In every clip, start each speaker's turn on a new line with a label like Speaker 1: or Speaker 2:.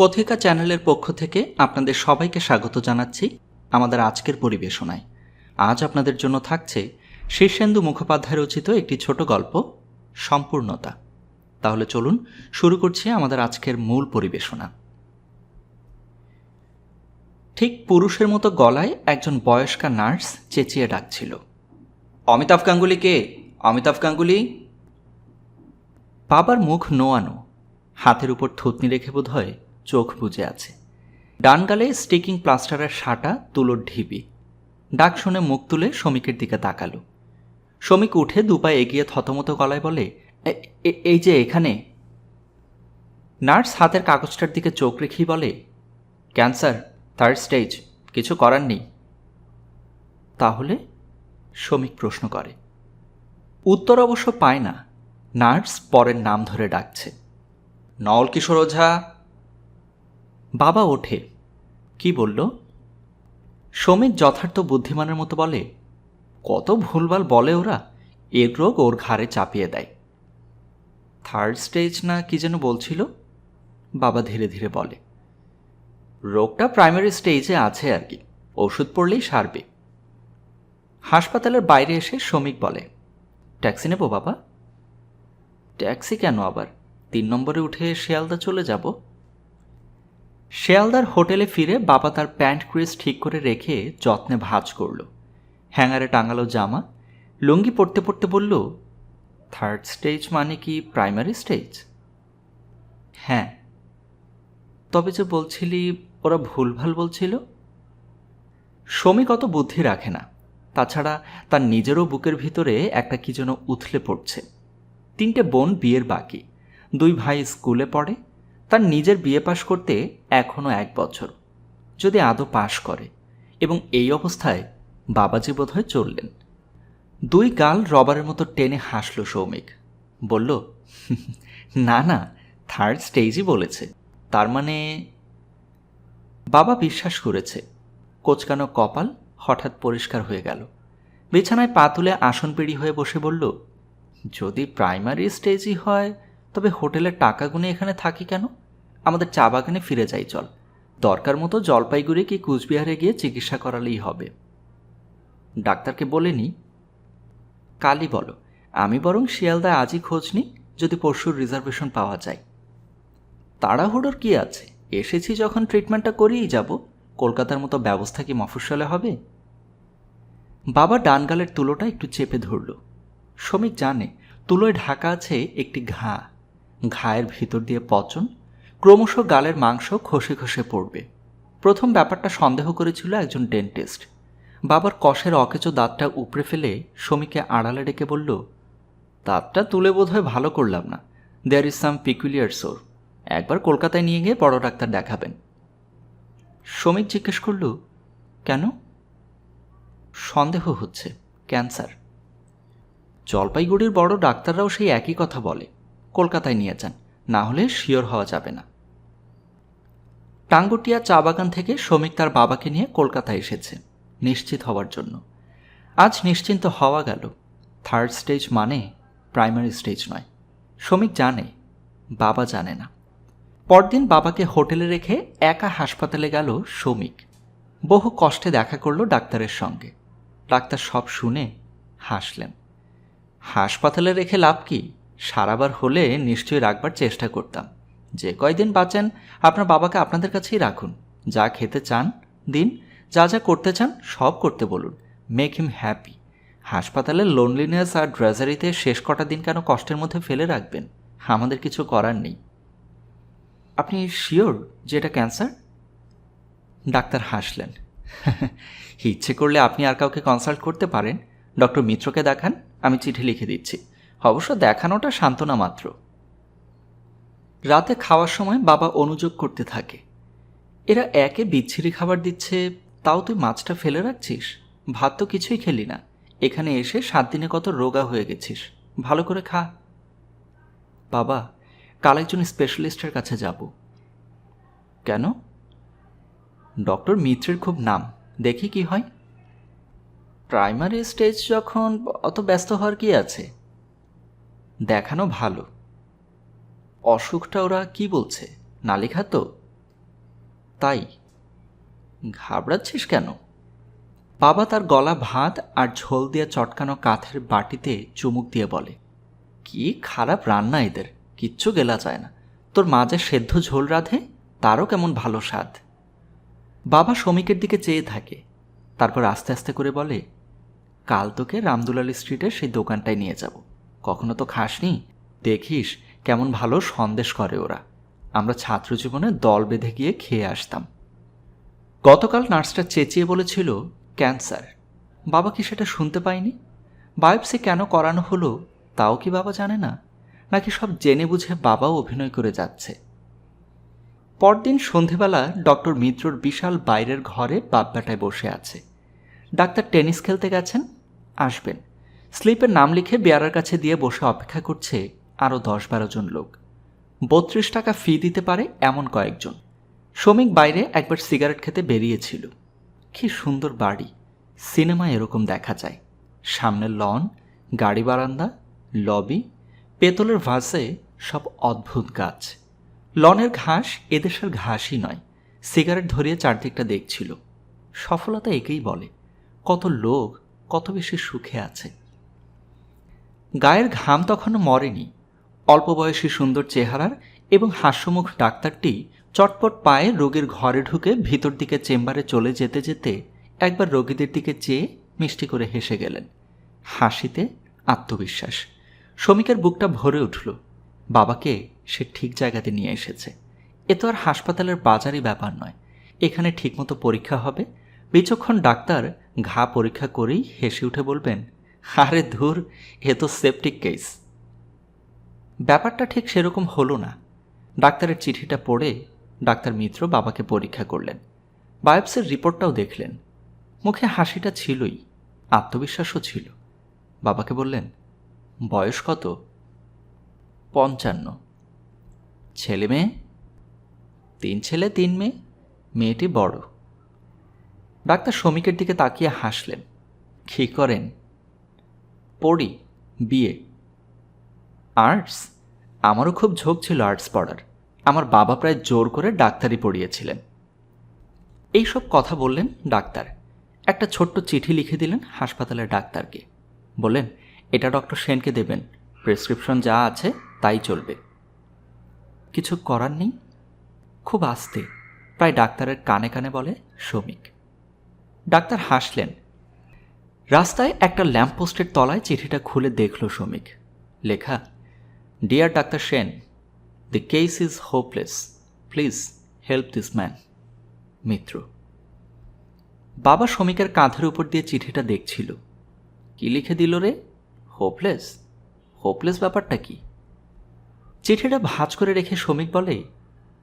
Speaker 1: কথিকা চ্যানেলের পক্ষ থেকে আপনাদের সবাইকে স্বাগত জানাচ্ছি আমাদের আজকের পরিবেশনায়। আজ আপনাদের জন্য থাকছে শীর্ষেন্দু মুখোপাধ্যায় রচিত একটি ছোট গল্প, সম্পূর্ণতা। তাহলে চলুন শুরু করছি আমাদের আজকের মূল পরিবেশনা। ঠিক পুরুষের মতো গলায় একজন বয়স্কা নার্স চেঁচিয়ে ডাকছিল, অমিতাভ গাঙ্গুলি কে? অমিতাভ গাঙ্গুলি? বাবার মুখ নোয়ানো, হাতের উপর থুতনি রেখে বোধ হয় চোখ বুজে আছে। ডান গালে স্টিকিং প্লাস্টারের সাটা, তুলোর ঢিবি। ডাক শুনে মুখ তুলে শ্রমিকের দিকে তাকালো। শ্রমিক উঠে দুপায়ে এগিয়ে থতমত গলায় বলে, "এ- এ- এই যে এখানে। নার্স হাতের কাগজটার দিকে চোখ রেখেই বলে, ক্যান্সার, থার্ড স্টেজ, কিছু করার নেই। তাহলে শ্রমিক প্রশ্ন করে, উত্তর অবশ্য পায় না। নার্স পরের নাম ধরে ডাকছে। নল কিশোর ওঝা বাবা ওঠে। কি বলল? শ্রমিক যথার্থ বুদ্ধিমানের মতো বলে, কত ভুলভাল বলে ওরা, এর রোগ ওর ঘাড়ে চাপিয়ে দেয়। থার্ড স্টেজ না কি যেন বলছিল? বাবা ধীরে ধীরে বলে, রোগটা প্রাইমারি স্টেজে আছে আর কি, ওষুধ পড়লেই সারবে। হাসপাতালের বাইরে এসে শ্রমিক বলে, ট্যাক্সি নেব বাবা? ট্যাক্সি কেন আবার? তিন নম্বরে উঠে শিয়ালদা চলে যাব। শিয়ালদার হোটেলে ফিরে বাবা তার প্যান্ট ক্রিজ ঠিক করে রেখে যত্নে ভাজ করল। হ্যাঙ্গারে টাঙালো জামা, লুঙ্গি পড়তে পড়তে বলল থার্ড স্টেজ মানে কি প্রাইমারি স্টেজ হ্যাঁ। তবে যে বলছিলি ওরা ভুলভাল বলছিল? শ্রমিক অত বুদ্ধি রাখে না। তাছাড়া তার নিজেরও বুকের ভিতরে একটা কি যেন উথলে পড়ছে। তিনটে বোন বিয়ের বাকি। দুই ভাই স্কুলে পড়ে তার নিজের বিয়ে পাশ করতে এখনও এক বছর, যদি আদৌ পাশ করে এবং এই অবস্থায় বাবাজি বোধহয় চললেন। দুই গাল রবারের মতো টেনে হাসল সৌমিক। বলল, না না থার্ড স্টেজই বলেছে। তার মানে বাবা বিশ্বাস করেছে। কোচকানো কপাল হঠাৎ পরিষ্কার হয়ে গেল। বিছানায় পা তুলে আসন পেড়ি হয়ে বসে বলল, যদি প্রাইমারি স্টেজই হয়, তবে হোটেলের টাকা গুনে এখানে থাকি কেন? আমাদের চা বাগানে ফিরে যাই, চল। দরকার মতো জলপাইগুড়ি কি কুচবিহারে গিয়ে চিকিৎসা করালেই হবে। ডাক্তারকে বলেনি কালই বলো। আমি বরং শিয়ালদায় আজই খোঁজ নিই, যদি পরশুর রিজার্ভেশন পাওয়া যায়। তাড়াহুড়োর কি আছে? এসেছি যখন ট্রিটমেন্টটা করিয়েই যাব। কলকাতার মতো ব্যবস্থা কি মফস্বলে হবে? বাবা ডানগালের তুলোটা একটু চেপে ধরল। শ্রমিক জানে, তুলোয় ঢাকা আছে একটি ঘা। ঘায়ের ভিতর দিয়ে পচন ক্রমশ গালের মাংস খসে খসে পড়বে। প্রথম ব্যাপারটা সন্দেহ করেছিল একজন ডেন্টিস্ট। বাবার কষের অকেচো দাঁতটা উপড়ে ফেলে শ্রমিককে আড়ালে ডেকে বলল, দাঁতটা তুলে বোধহয় ভালো করলাম না। দেয়ার ইজ সাম পিকুলিয়ার সোর একবার কলকাতায় নিয়ে গিয়ে বড় ডাক্তার দেখাবেন। শ্রমিক জিজ্ঞেস করল, কেন? সন্দেহ হচ্ছে, ক্যান্সার। জলপাইগুড়ির বড় ডাক্তাররাও সেই একই কথা বলে। কলকাতায় নিয়ে যান, না হলে শিওর হওয়া যাবে না। টাঙ্গুটিয়া চা বাগান থেকে শ্রমিক তার বাবাকে নিয়ে কলকাতায় এসেছে, নিশ্চিত হওয়ার জন্য। আজ নিশ্চিন্ত হওয়া গেল। থার্ড স্টেজ মানে প্রাইমারি স্টেজ নয়। শ্রমিক জানে, বাবা জানে না। পরদিন বাবাকে হোটেলে রেখে একা হাসপাতালে গেল শ্রমিক। বহু কষ্টে দেখা করল ডাক্তারের সঙ্গে। ডাক্তার সব শুনে হাসলেন। হাসপাতালে রেখে লাভ কি? সারাবার হলে নিশ্চয়ই রাখবার চেষ্টা করতাম। যে কয়দিন বাঁচেন, আপনার বাবাকে আপনাদের কাছেই রাখুন। যা খেতে চান, দিন। যা যা করতে চান, সব করতে বলুন। মেক হিম হ্যাপি হাসপাতালের লোনলিনেস আর ড্রেজারিতে শেষ কটা দিন কেন কষ্টের মধ্যে ফেলে রাখবেন? আমাদের কিছু করার নেই। আপনি শিওর যে এটা ক্যান্সার ডাক্তার হাসলেন। ইচ্ছে করলে আপনি আর কাউকে কনসাল্ট করতে পারেন। ডক্টর মিত্রকে দেখান, আমি চিঠি লিখে দিচ্ছি। অবশ্য দেখানোটা সান্ত্বনা মাত্র। রাতে খাওয়ার সময় বাবা অনুযোগ করতে থাকে। এরা একে বিচ্ছিরি খাবার দিচ্ছে, তাও তুই মাছটা ফেলে রাখছিস? ভাত তো কিছুই খেলি না। এখানে এসে সাত দিনে কত রোগা হয়ে গেছিস। ভালো করে খা। বাবা, কাল একজন স্পেশালিস্টের কাছে যাব। কেন? ডক্টর মিত্রের খুব নাম। দেখি কি হয়। প্রাইমারি স্টেজ যখন অত ব্যস্ত হওয়ার কি আছে? দেখানো ভালো। অসুখটা ওরা কি বলছে? নালিখা তো তাই। ঘাবড়াচ্ছিস কেন? বাবা তার গলা ভাত আর ঝোল দিয়ে চটকানো কাঠের বাটিতে চুমুক দিয়ে বলে, কি খারাপ রান্না এদের, কিচ্ছু গেলা যায় না। তোর মাঝে সেদ্ধ ঝোল রাধে, তারও কেমন ভালো স্বাদ? বাবা শ্রমিকের দিকে চেয়ে থাকে, তারপর আস্তে আস্তে করে বলে, কাল তোকে রামদুলালি স্ট্রিটের সেই দোকানটায় নিয়ে যাব। কখনো তো খাসনি? দেখিস কেমন ভালো সন্দেশ করে ওরা। আমরা ছাত্র জীবনে দল বেঁধে গিয়ে খেয়ে আসতাম। গতকাল নার্সটা চেঁচিয়ে বলেছিল, ক্যান্সার। বাবা কি সেটা শুনতে পায়নি? বায়োপসি কেন করানো হলো তাও কি বাবা জানে না? নাকি সব জেনে বুঝে বাবাও অভিনয় করে যাচ্ছে? পরদিন সন্ধেবেলা ডক্টর মিত্রর বিশাল বাইরের ঘরে বাপ্পাটায় বসে আছে। ডাক্তার টেনিস খেলতে গেছেন, আসবেন। স্লিপের নাম লিখে বেয়ারার কাছে দিয়ে বসে অপেক্ষা করছে আরও দশ বারো জন লোক। বত্রিশ টাকা ফি দিতে পারে এমন কয়েকজন। শ্রমিক বাইরে একবার সিগারেট খেতে বেরিয়েছিল। কি সুন্দর বাড়ি। সিনেমা এরকম দেখা যায়। সামনের লন, গাড়ি বারান্দা, লবি, পেতলের ভাসে সব অদ্ভুত গাছ। লনের ঘাস এদেশের ঘাসই নয়। সিগারেট ধরিয়ে চারদিকটা দেখছিল। সফলতা একেই বলে। কত লোক, কত বেশি সুখে আছে। গায়ের ঘাম তখনও মরেনি। অল্প বয়সী সুন্দর চেহারার এবং হাস্যমুখ ডাক্তারটি চটপট পায়ে রোগীর ঘরে ঢুকে ভিতর দিকে চেম্বারে চলে যেতে যেতে একবার রোগীদের দিকে চেয়ে মিষ্টি করে হেসে গেলেন। হাসিতে আত্মবিশ্বাস। শ্রমিকের বুকটা ভরে উঠল। বাবাকে সে ঠিক জায়গাতে নিয়ে এসেছে। এ তো আর হাসপাতালের বাজারই ব্যাপার নয়। এখানে ঠিকমতো পরীক্ষা হবে। বিচক্ষণ ডাক্তার ঘা পরীক্ষা করেই হেসে উঠে বলবেন, আরে ধুর, এ তো সেপটিক কেস। ব্যাপারটা ঠিক সেরকম হলো না। ডাক্তারের চিঠিটা পড়ে ডাক্তার মিত্র বাবাকে পরীক্ষা করলেন। বায়োপসির রিপোর্টটাও দেখলেন। মুখে হাসিটা ছিলই, আত্মবিশ্বাসও ছিল। বাবাকে বললেন, বয়স কত? পঞ্চান্ন। ছেলে মেয়ে? তিন ছেলে, তিন মেয়ে। মেয়েটি বড়। ডাক্তার শ্রমিকের দিকে তাকিয়ে হাসলেন। কী করেন? পড়ি বিয়ে আর্টস আমারও খুব ঝোঁক ছিল আর্টস পড়ার। আমার বাবা প্রায় জোর করে ডাক্তারি পড়িয়েছিলেন। এইসব কথা বললেন ডাক্তার। একটা ছোট্ট চিঠি লিখে দিলেন হাসপাতালের ডাক্তারকে। বললেন, এটা ডক্টর সেনকে দেবেন। প্রেসক্রিপশন যা আছে তাই চলবে। কিছু করার নেই? খুব আস্তে। প্রায় ডাক্তারের কানে কানে বলে, শ্রমিক। ডাক্তার হাসলেন। রাস্তায় একটা ল্যাম্পপোস্টের তলায় চিঠিটা খুলে দেখল শ্রমিক। লেখা dear doctor Sen the case is hopeless please help this man Mitra বাবা শ্রমিকের কাঁধের উপর দিয়ে চিঠিটা দেখছিল। কি লিখে দিল রে? হোপলেস হোপলেস ব্যাপারটা কি? চিঠিটা ভাঁজ করে রেখে শ্রমিক বলে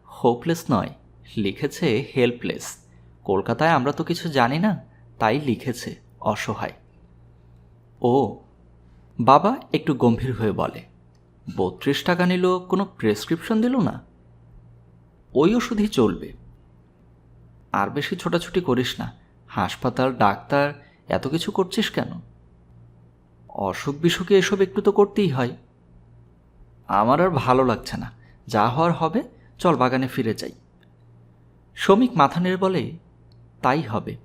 Speaker 1: হোপলেস নয়, লিখেছে হেল্পলেস কলকাতায় আমরা তো কিছু জানি না, তাই লিখেছে অসহায়। ও, বাবা একটু গম্ভীর হয়ে বলে বত্রিশ টাকা নিল, কোনো প্রেসক্রিপশন দিল না। ওই ওষুধই চলবে। আর বেশি ছোটাছুটি করিস না। হাসপাতাল, ডাক্তার, এত কিছু করছিস কেন? অসুখ বিসুখে এসব একটু তো করতেই হয়। আমার আর ভালো লাগছে না। যা হওয়ার হবে, চল বাগানে ফিরে যাই। শ্রমিক মাথা নেড়ে বলে, তাই হবে।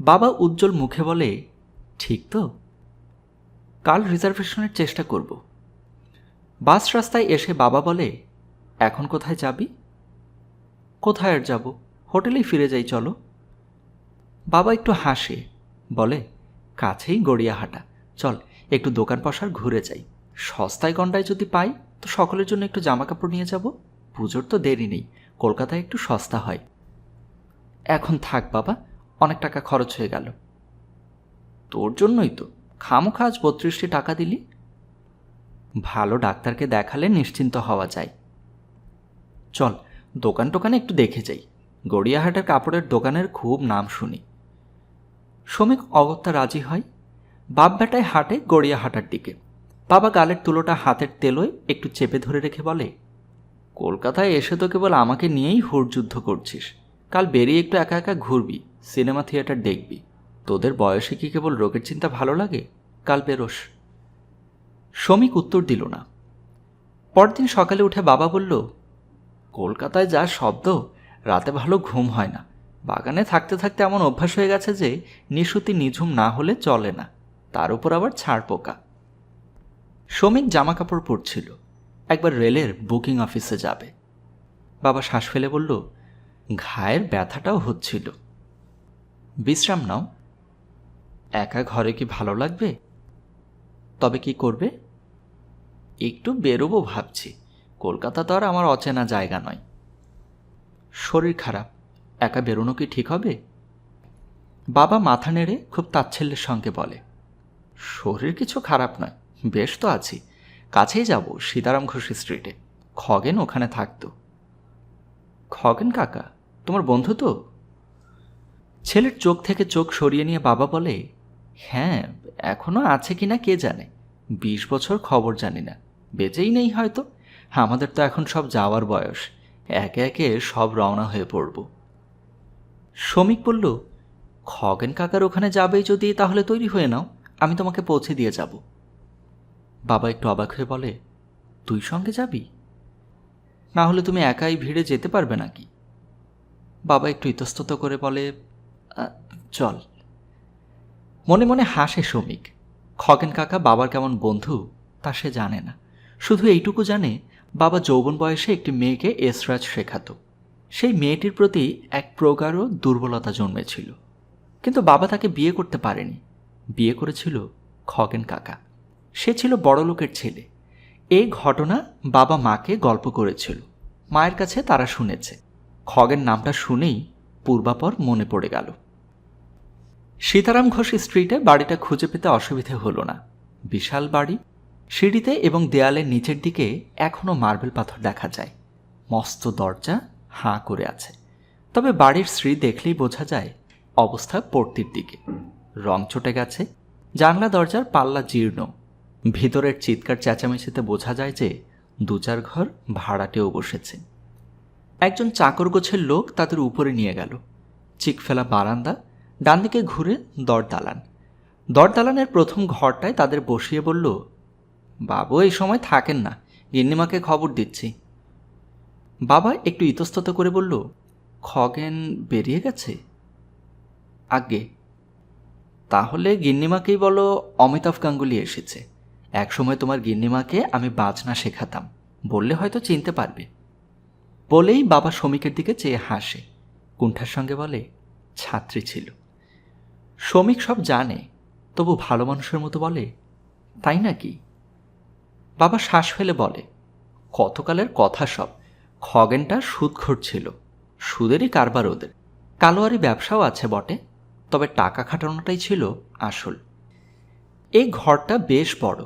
Speaker 1: বাবা উজ্জ্বল মুখে বলে, ঠিক তো। কাল রিজার্ভেশনের চেষ্টা করব। বাস রাস্তায় এসে বাবা বলে, এখন কোথায় যাবি? কোথায় আর যাব? হোটেলেই ফিরে যাই, চলো। বাবা একটু হাসে, বলে, কাছেই গড়িয়াহাটা। চল, একটু দোকান পশার ঘুরে যাই। সস্তায় গন্ডায় যদি পাই, তো সকলের জন্য একটু জামা কাপড় নিয়ে যাব। পুজোর তো দেরি নেই, কলকাতায় একটু সস্তা হয়। এখন থাক বাবা, অনেক টাকা খরচ হয়ে গেল। তোর জন্যই তো। খামোখা আজ বত্রিশটি টাকা দিলি ভালো ডাক্তারকে দেখালে নিশ্চিন্ত হওয়া যায়। চল, দোকান টোকানে একটু দেখে যাই। গড়িয়াহাটের কাপড়ের দোকানের খুব নাম শুনি। শ্রমিক অগত্যা রাজি হয়। বাপ বেটায় হাঁটে গড়িয়াহাটার দিকে। বাবা গালের তুলোটা হাতের তেলোয় একটু চেপে ধরে রেখে বলে, কলকাতায় এসে তো কেবল আমাকে নিয়েই হুড়যুদ্ধ করছিস। কাল বেরিয়ে একটু একা একা ঘুরবি, সিনেমা থিয়েটার দেখবি। তোদের বয়সে কি কেবল রোগের চিন্তা ভালো লাগে? কাল বেরোস। শ্রমিক উত্তর দিল না। পরদিন সকালে উঠে বাবা বলল, কলকাতায় যা শব্দ, রাতে ভালো ঘুম হয় না। বাগানে থাকতে থাকতে এমন অভ্যাস হয়ে গেছে যে, নিশুতি নিঝুম না হলে চলে না। তার উপর আবার ছাড় পোকা। শ্রমিক জামা কাপড় পরছিল। একবার রেলের বুকিং অফিসে যাবে। বাবা শ্বাস ফেলে বলল, ঘায়ের ব্যথাটাও হচ্ছিল। বিশ্রাম নাও। একা ঘরে কি ভালো লাগবে? তবে কি করবে? একটু বেরোবো ভাবছি। কলকাতা তো আর আমার অচেনা জায়গা নয়। শরীর খারাপ। একা বেরোনো কি ঠিক হবে? বাবা মাথা নেড়ে খুব তাচ্ছিল্যের সঙ্গে বলে, শরীর কিছু খারাপ নয়, বেশ তো আছি। কাছেই যাব সীতারাম ঘোষ স্ট্রিটে খগেন ওখানে থাকতো। খগেন কাকা, তোমার বন্ধু তো? ছেলের চোখ থেকে চোখ সরিয়ে নিয়ে বাবা বলে হ্যাঁ এখনও আছে কিনা কে জানে? বিশ বছর খবর জানি না। বেঁচেই নেই হয়তো। আমাদের তো এখন সব যাওয়ার বয়স। একে একে সব রওনা হয়ে পড়ব। শ্রমিক বলল, খগেন কাকার ওখানে যাবেই যদি, তাহলে তৈরি হয়ে নাও। আমি তোমাকে পৌঁছে দিয়ে যাব। বাবা একটু অবাক হয়ে বলে, তুই সঙ্গে যাবি? না হলে তুমি একাই ভিড়ে যেতে পারবে নাকি? বাবা একটু ইতস্তত করে বলে চল। মনে মনে হাসে শ্রমিক। খগেন কাকা বাবার কেমন বন্ধু তা সে জানে না। শুধু এইটুকু জানে, বাবা যৌবন বয়সে একটি মেয়েকে এসরাজ শেখাতো। সেই মেয়েটির প্রতি এক প্রগাঢ় দুর্বলতা জন্মেছিল। কিন্তু বাবা তাকে বিয়ে করতে পারেনি। বিয়ে করেছিল খগেন কাকা। সে ছিল বড়লোকের ছেলে। এই ঘটনা বাবা মাকে গল্প করেছিল। মায়ের কাছে তারা শুনেছে। খগেন নামটা শুনেই পূর্বাপর মনে পড়ে গেল। সীতারাম ঘোষ স্ট্রিটে বাড়িটা খুঁজে পেতে অসুবিধে হলো না। বিশাল বাড়ি সিঁড়িতে এবং দেয়ালের নিচের দিকে এখনও মার্বেল পাথর দেখা যায়। মস্ত দরজা হাঁ করে আছে। তবে বাড়ির শ্রী দেখলেই বোঝা যায়, অবস্থা পড়তির দিকে। রং চটে গেছে, জানলা দরজার পাল্লা জীর্ণ। ভিতরের চিৎকার চেঁচামেচিতে বোঝা যায় যে দু চার ঘর ভাড়াটেও বসেছে। একজন চাকর গোছের লোক তাদের উপরে নিয়ে গেল। চিক ফেলা বারান্দা ডান দিকে ঘুরে দরদালান। দরদালানের প্রথম ঘরটায় তাদের বসিয়ে বলল বাবু এই সময় থাকেন না। গিন্নিমাকে খবর দিচ্ছি। বাবা একটু ইতস্তত করে বলল, খগেন বেরিয়ে গেছে? আগে তাহলে গিন্নিমাকেই বলো অমিতাভ গাঙ্গুলি এসেছে। একসময় তোমার গিন্নিমাকে আমি বাজনা শেখাতাম, বললে হয়তো চিনতে পারবে। বলেই বাবা শ্রমিকের দিকে চেয়ে হাসে। কুণ্ঠার সঙ্গে বলে, ছাত্রী ছিল। শ্রমিক সব জানে, তবু ভালো মানুষের মতো বলে, তাই নাকি? বাবা শ্বাস ফেলে বলে, কতকালের কথা সব। খগেনটা সুদখোর ছিল। সুদেরই কারবার ওদের। কালোয়ারি ব্যবসাও আছে বটে, তবে টাকা খাটানোটাই ছিল আসল। এই ঘরটা বেশ বড়।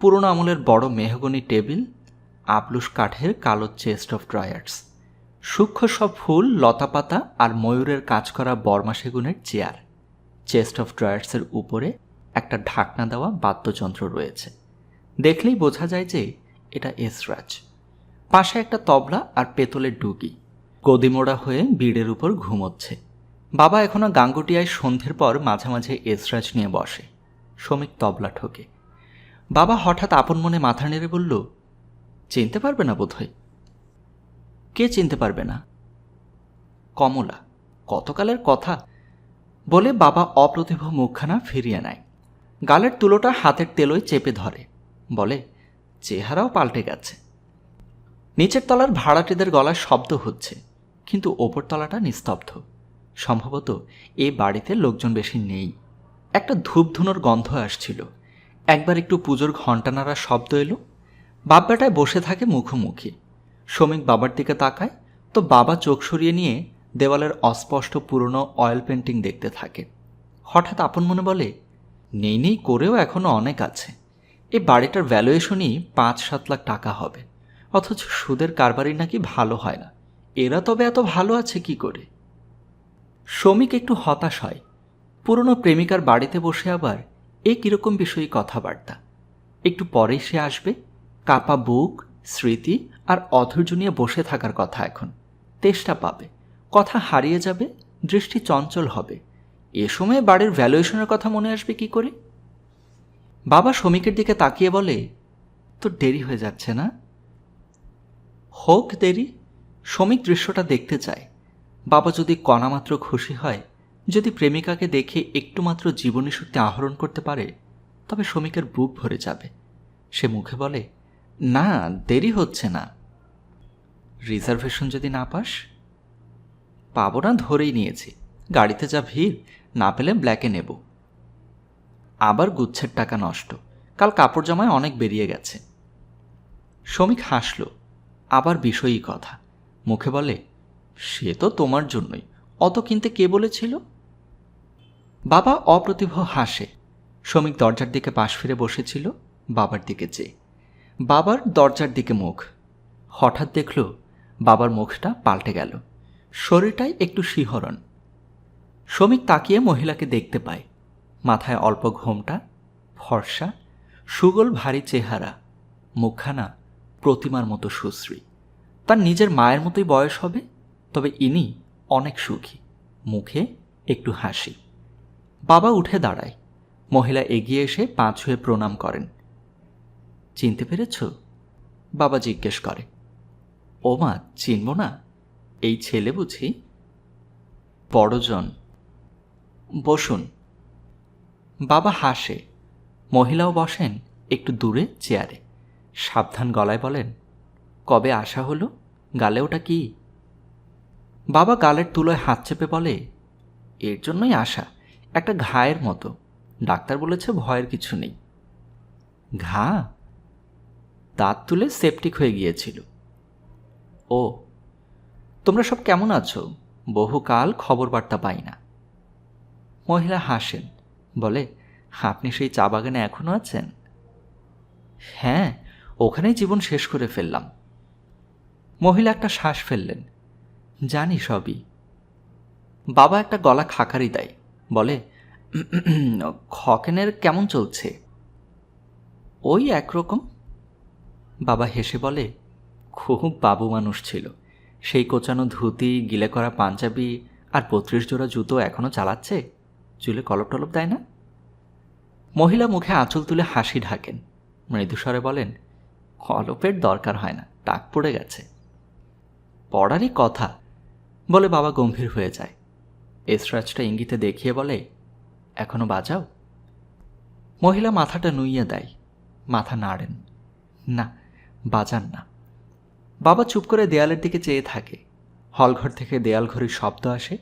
Speaker 1: পুরনো আমলের বড় মেহগনি টেবিল আপলুস কাঠের কালো চেস্ট অফ ড্রয়ার্স। সূক্ষ্ম সব ফুল, লতাপাতা আর ময়ূরের কাজ করা বর্মা সেগুনের চেয়ার। চেস্ট অফ ড্রয়ার্সের উপরে একটা ঢাকনা দেওয়া বাদ্যযন্ত্র রয়েছে। দেখলেই বোঝা যায় যে এটা এসরাজ। পাশে একটা তবলা আর পেতলের ডুগি। গদিমোড়া হয়ে বিড়ের উপর ঘুমোচ্ছে। বাবা এখনও গাঙ্গুটিয়ায় সন্ধ্যের পর মাঝে মাঝে এসরাজ নিয়ে বসে। শ্রমিক তবলা ঠোকে। বাবা হঠাৎ আপন মনে মাথা নেড়ে বলল, চিনতে পারবে না বোধহয়? কে চিনতে পারবে না? কমলা, কতকালের কথা? বলে বাবা অপ্রতিভ মুখখানা ফিরিয়ে নেয়। গালের তুলোটা হাতের তেলোয় চেপে ধরে। বলে, চেহারাও পাল্টে গেছে। নিচের তলার ভাড়াটেদের গলার শব্দ হচ্ছে, কিন্তু ওপর তলাটা নিস্তব্ধ। সম্ভবত এ বাড়িতে লোকজন বেশি নেই। একটা ধূপধুনোর গন্ধ আসছিল। একবার একটু পুজোর ঘণ্টা নাড়ার শব্দ এলো। বাব্যাটায় বসে থাকে মুখোমুখি। শ্রমিক বাবার দিকে তাকায়, তো বাবা চোখ সরিয়ে নিয়ে দেওয়ালের অস্পষ্ট পুরনো অয়েল পেন্টিং দেখতে থাকে। হঠাৎ আপন মনে বলে, নেই নেই, করেও এখনও অনেক আছে। এই বাড়িটার ভ্যালুয়েশনই পাঁচ সাত লাখ টাকা হবে। অথচ সুদের কারবারই নাকি ভালো হয় না। এরা তবে এত ভালো আছে কি করে? শ্রমিক একটু হতাশ হয়। পুরনো প্রেমিকার বাড়িতে বসে আবার এ কীরকম বিষয়ে কথাবার্তা? একটু পরেই সে আসবে, কাপা বুক, স্মৃতি আর অধৈর্য নিয়ে বসে থাকার কথা এখন। তেষ্টা পাবে, কথা হারিয়ে যাবে, দৃষ্টি চঞ্চল হবে। এ সময় বাড়ির ভ্যালুয়েশনের কথা মনে আসবে কি করে? বাবা শ্রমিকের দিকে তাকিয়ে বলে, তো দেরি হয়ে যাচ্ছে না? হোক দেরি শ্রমিক দৃশ্যটা দেখতে চায়। বাবা যদি কণামাত্র খুশি হয়, যদি প্রেমিকাকে দেখে একটু মাত্র জীবনী শক্তি আহরণ করতে পারে, তবে শ্রমিকের বুক ভরে যাবে। সে মুখে বলে, না, দেরি হচ্ছে না। রিজার্ভেশন যদি না পাস? পাবো না, ধরেই নিয়েছি। গাড়িতে যা ভিড়, না পেলে ব্ল্যাকে নেব। আবার গুচ্ছের টাকা নষ্ট। কাল কাপড় জামায় অনেক বেরিয়ে গেছে। শ্রমিক হাসল। আবার বিষয়ই কথা। মুখে বলে, সে তো তোমার জন্যই। অত কিনতে কে বলেছিল? বাবা অপ্রতিভ হাসে। শ্রমিক দরজার দিকে পাশ ফিরে বসেছিল, বাবার দিকে চেয়ে। বাবার দরজার দিকে মুখ। হঠাৎ দেখল, বাবার মুখটা পাল্টে গেল। শরীরটাই একটু শিহরণ। শ্রমিক তাকিয়ে মহিলাকে দেখতে পায়। মাথায় অল্প ঘোমটা, ফর্সা, সুগল ভারী চেহারা, মুখখানা প্রতিমার মতো সুশ্রী। তার নিজের মায়ের মতোই বয়স হবে, তবে ইনি অনেক সুখী, মুখে একটু হাসি। বাবা উঠে দাঁড়ায়, মহিলা এগিয়ে এসে পাঁচ হয়ে প্রণাম করেন। চিনতে পেরেছ? বাবা জিজ্ঞেস করে। ও মা, চিনব না? এই ছেলে বুঝি? বড়জন। বসুন। বাবা হাসে। মহিলাও বসেন একটু দূরে চেয়ারে। সাবধান গলায় বলেন, কবে আসা হলো? গালে ওটা কি? বাবা গালের তুলোয় হাত চেপে বলে, এর জন্যই আসা। একটা ঘায়ের মতো। ডাক্তার বলেছে ভয়ের কিছু নেই। ঘা? দাঁত তুলে সেপটিক হয়ে গিয়েছিল। ও, তোমরা সব কেমন আছো? বহুকাল খবর বার্তা পাই না। মহিলা হাসেন। বলে, আপনি সেই চা বাগানে এখনও আছেন? হ্যাঁ ওখানেই জীবন শেষ করে ফেললাম। মহিলা একটা শ্বাস ফেললেন। জানি সবই। বাবা একটা গলা খাকারি দেয়, বলে খকেনের কেমন চলছে? ওই একরকম। বাবা হেসে বলে, খুব বাবু মানুষ ছিল। সেই কোচানো ধুতি, গিলে করা পাঞ্জাবি আর বত্রিশ জোড়া জুতো এখনও চালাচ্ছে? চুলে কলপ টলপ দেয় না? মহিলা মুখে আঁচল তুলে হাসি ঢাকেন। মৃদুস্বরে বলেন, কলপের দরকার হয় না, টাক পড়ে গেছে। পড়ারই কথা, বলে বাবা গম্ভীর হয়ে যায়। এসরাজটা ইঙ্গিতে দেখিয়ে বলে, এখনও বাজাও? মহিলা মাথাটা নুইয়ে দেয়। মাথা নাড়েন, না, বাজান না। বাবা চুপ করে দেয়ালের দিকে চেয়ে থাকে। হলঘর থেকে দেয়াল ঘড়ির শব্দ আসে।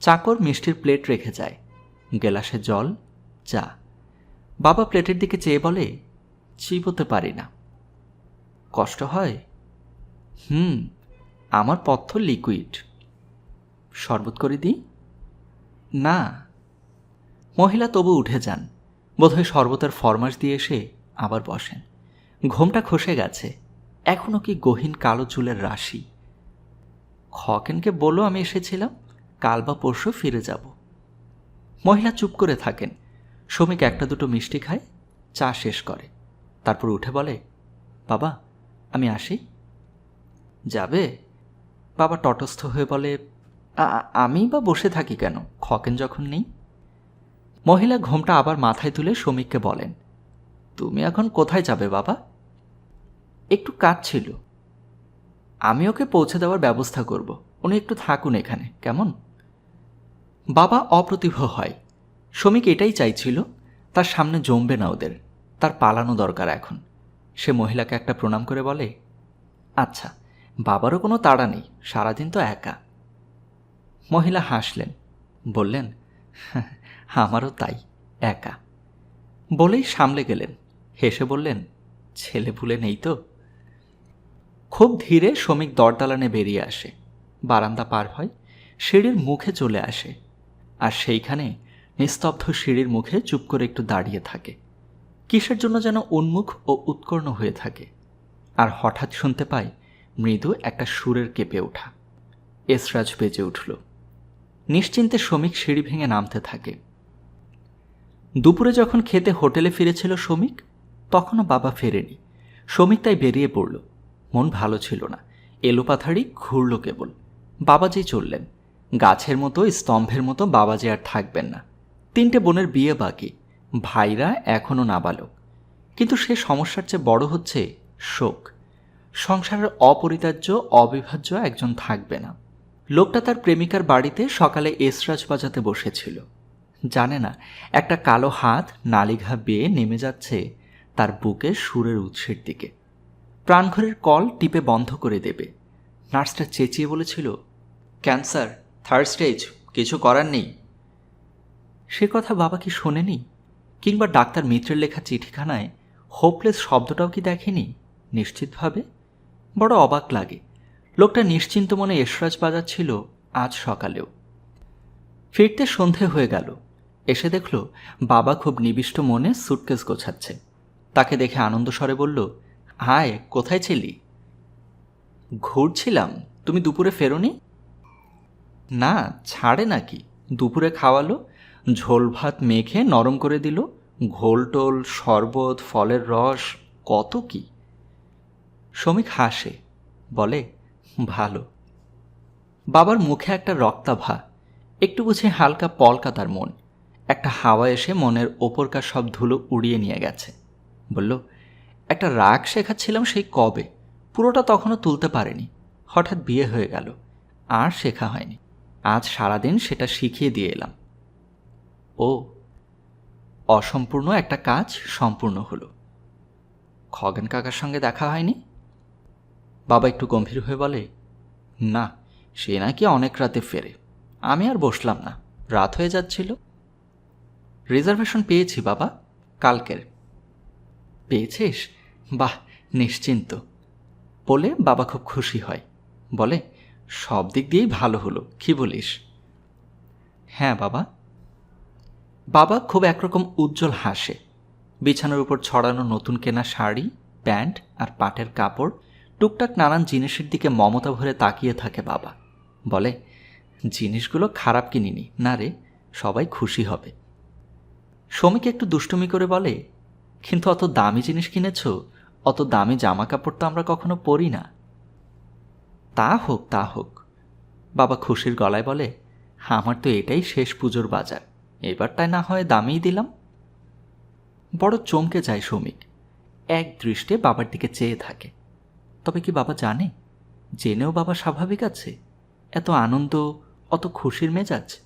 Speaker 1: চাকর মিষ্টির প্লেট রেখে যায়। গেলাসে জল, চা। বাবা প্লেটের দিকে চেয়ে বলে, চিবোতে পারি না। কষ্ট হয়? হুম, আমার পথ্য লিকুইড। শরবত করে দিই? না। মহিলা তবু উঠে যান। বোধহয় শরবতের ফরমাস দিয়ে এসে আবার বসেন। ঘোমটা খসে গেছে। এখনও কি গহীন কালো চুলের রাশি? খকেনকে বলো আমি এসেছিলাম, কাল বা পরশু ফিরে যাব। মহিলা চুপ করে থাকেন। শ্রমিক একটা দুটো মিষ্টি খায়, চা শেষ করে। তারপর উঠে বলে, বাবা, আমি আসি। যাবে? বাবা তটস্থ হয়ে বলে আমি বা বসে থাকি কেন? খকেন যখন নেই? মহিলা ঘোমটা আবার মাথায় তুলে শ্রমিককে বলেন, তুমি এখন কোথায় যাবে বাবা? একটু কাজ ছিল। আমি ওকে পৌঁছে দেওয়ার ব্যবস্থা করব। উনি একটু থাকুন এখানে, কেমন? বাবা অপ্রতিভ হয়। শ্রমিক এটাই চাইছিল, তার সামনে জমবে না ওদের, তার পালানো দরকার এখন। সে মহিলাকে একটা প্রণাম করে বলে আচ্ছা বাবারও কোনো তাড়া নেই, সারাদিন তো একা। মহিলা হাসলেন, বললেন আমারও তাই, একা। বলেই সামলে গেলেন, হেসে বললেন, ছেলে ভুলে নেই তো? খুব ধীরে শ্রমিক দরদালানে বেরিয়ে আসে। বারান্দা পার হয়, সিঁড়ির মুখে চলে আসে। আর সেইখানে নিস্তব্ধ সিঁড়ির মুখে চুপ করে একটু দাঁড়িয়ে থাকে। কিসের জন্য যেন উন্মুখ ও উৎকর্ণ হয়ে থাকে। আর হঠাৎ শুনতে পায় মৃদু একটা সুরের কেঁপে ওঠা। এসরাজ বেজে উঠল। নিশ্চিন্তে শ্রমিক সিঁড়ি ভেঙে নামতে থাকে। দুপুরে যখন খেতে হোটেলে ফিরেছিল শ্রমিক, তখনও বাবা ফেরেনি। শ্রমিক তাই বেরিয়ে পড়ল। মন ভালো ছিল না। এলোপাথাড়ি ঘুরল কেবল। বাবা বাবাজি চললেন। গাছের মতো, স্তম্ভের মতো বাবাজি আর থাকবেন না। তিনটে বোনের বিয়ে বাকি। ভাইরা এখনও নাবালক। কিন্তু সে সমস্যার চেয়ে বড় হচ্ছে শোক। সংসারের অপরিতার্য, অবিভাজ্য একজন থাকবে না। লোকটা তার প্রেমিকার বাড়িতে সকালে এসরাজ বাজাতে বসেছিল। জানে না, একটা কালো হাত, নালিঘা বেয়ে নেমে যাচ্ছে তার বুকে সুরের উৎসের দিকে। প্রাণঘরের কল টিপে বন্ধ করে দেবে। নার্সটা চেঁচিয়ে বলেছিল, ক্যান্সার থার্ড স্টেজ কিছু করার নেই। সে কথা বাবা কি শোনেনি? কিংবা ডাক্তার মিত্রের লেখা চিঠিখানায় হোপলেস শব্দটাও কি দেখেনি? নিশ্চিতভাবে? বড় অবাক লাগে। লোকটা নিশ্চিন্ত মনে এসরাজ বাজাচ্ছিল আজ সকালেও। ফিরতে সন্ধে হয়ে গেল। এসে দেখল বাবা খুব নিবিষ্ট মনে সুটকেস গোছাচ্ছে। তাকে দেখে আনন্দ স্বরে বলল, হায়, কোথায় ছিলি? ঘুরছিলাম। তুমি দুপুরে ফেরোনি? না, ছাড়ে নাকি? দুপুরে খাওয়ালো, ঝোল ভাত মেখে নরম করে দিল, ঘোল টোল, শরবত, ফলের রস, কত কি? শ্রমিক হাসে, বলে, ভালো। বাবার মুখে একটা রক্তাভা, একটু বুঝে হালকা পলকা তার মন। একটা হাওয়া এসে মনের ওপরকার সব ধুলো উড়িয়ে নিয়ে গেছে। বলল, একটা রাগ শেখাচ্ছিলাম সেই কবে, পুরোটা তখনও তুলতে পারেনি, হঠাৎ বিয়ে হয়ে গেল, আর শেখা হয়নি। আজ সারাদিন সেটা শিখিয়ে দিয়ে এলাম। ও, অসম্পূর্ণ একটা কাজ সম্পূর্ণ হলো। খগেন কাকার সঙ্গে দেখা হয়নি? বাবা একটু গম্ভীর হয়ে বলে, না, সে নাকি অনেক রাতে ফেরে। আমি আর বসলাম না, রাত হয়ে যাচ্ছিল। রিজার্ভেশন পেয়েছি বাবা, কালকের। পেয়েছিস? বাহ, নিশ্চিন্ত। বলে বাবা খুব খুশি হয়। বলে সব দিক দিয়েই ভালো হলো, কি বলিস? হ্যাঁ বাবা। বাবা খুব একরকম উজ্জ্বল হাসে। বিছানার উপর ছড়ানো নতুন কেনা শাড়ি, প্যান্ট আর পাটের কাপড়, টুকটাক নানান জিনিসের দিকে মমতা ভরে তাকিয়ে থাকে বাবা। বলে, জিনিসগুলো খারাপ কিনিনি, না রে, সবাই খুশি হবে। শ্রমিক একটু দুষ্টুমি করে বলে, কিন্তু অত দামি জিনিস কিনেছ? অত দামি জামা কাপড় তো আমরা কখনো পরি না। তা হোক তা হোক। বাবা খুশির গলায় বলে, আমার তো এটাই শেষ পুজোর বাজার। এবারটায় না হয় দামেই দিলাম? বড় চমকে যায় শ্রমিক। এক দৃষ্টে বাবার দিকে চেয়ে থাকে। তবে কি বাবা জানে? জেনেও বাবা স্বাভাবিক আছে? এত আনন্দ, অত খুশির মেজাজ?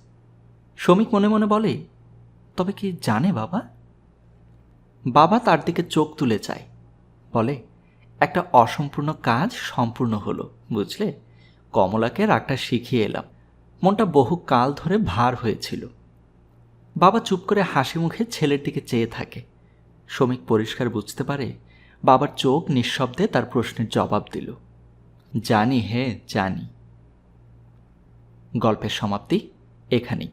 Speaker 1: শ্রমিক মনে মনে বলে, তবে কি জানে বাবা? বাবা তার দিকে চোখ তুলে চায়। বলে একটা অসম্পূর্ণ কাজ সম্পূর্ণ হলো, বুঝলে? কমলাকে রাগটা শিখিয়ে এলাম। মনটা বহু কাল ধরে ভার হয়েছিল। বাবা চুপ করে হাসি মুখে ছেলের দিকে চেয়ে থাকে। শ্রমিক পরিষ্কার বুঝতে পারে, বাবার চোখ নিঃশব্দে তার প্রশ্নের জবাব দিল। জানি হে, জানি। গল্পের সমাপ্তি এখানেই।